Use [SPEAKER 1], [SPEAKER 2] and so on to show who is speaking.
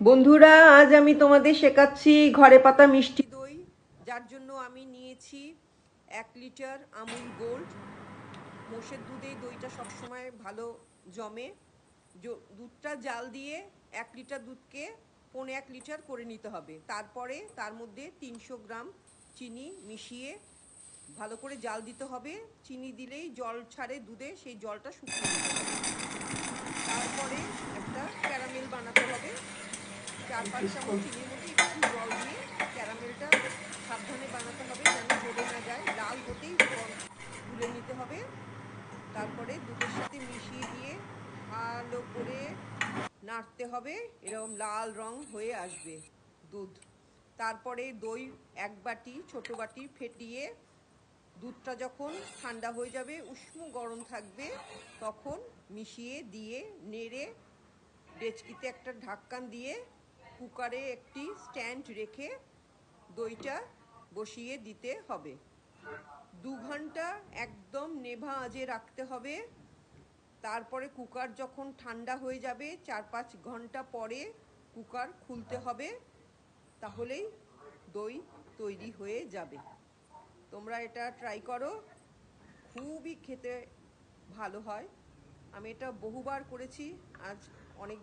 [SPEAKER 1] বন্ধুরা, আজ আমি তোমাদের শেখাচ্ছি ঘরে পাতা মিষ্টি দই। যার জন্য আমি নিয়েছি এক লিটার আমুল গোল্ড। মোষের দুধে দইটা সবসময় ভালো জমে। দুধটা জাল দিয়ে এক লিটার দুধকে পৌনে এক লিটার করে নিতে হবে। তারপরে তার মধ্যে তিনশো গ্রাম চিনি মিশিয়ে ভালো করে জাল দিতে হবে। চিনি দিলেই জল ছাড়ে দুধে, সেই জলটা শুকিয়ে নিতে হবে তারপরে একটা ক্যারামেল বানাতে হবে চার পাঁচ চামচ চিনির মধ্যে একটু জল দিয়ে ক্যারামেলটা সাবধানে বানাতে হবে যেন জমে না যায় লাল হতেই তুলে নিতে হবে তারপরে দুধের সাথে মিশিয়ে দিয়ে ভালো করে নাড়তে হবে এরকম লাল রং হয়ে আসবে দুধ তারপরে দই এক বাটি ছোট বাটি ফেটিয়ে দুধটা যখন ঠান্ডা হয়ে যাবে উষ্ণ গরম থাকবে তখন মিশিয়ে দিয়ে নেড়ে ডেচকিতে একটা ঢাক্কান দিয়ে কুকারে একটি স্ট্যান্ড রেখে দইটা বসিয়ে দিতে হবে। দু ঘণ্টা একদম নেভা আজে রাখতে হবে। তারপরে কুকার যখন ঠান্ডা হয়ে যাবে চার পাঁচ ঘণ্টা পরে কুকার খুলতে হবে, তাহলেই দই তৈরি হয়ে যাবে। তোমরা এটা ট্রাই করো, খুবই খেতে ভালো হয়। আমি এটা বহুবার করেছি, আজ অনেক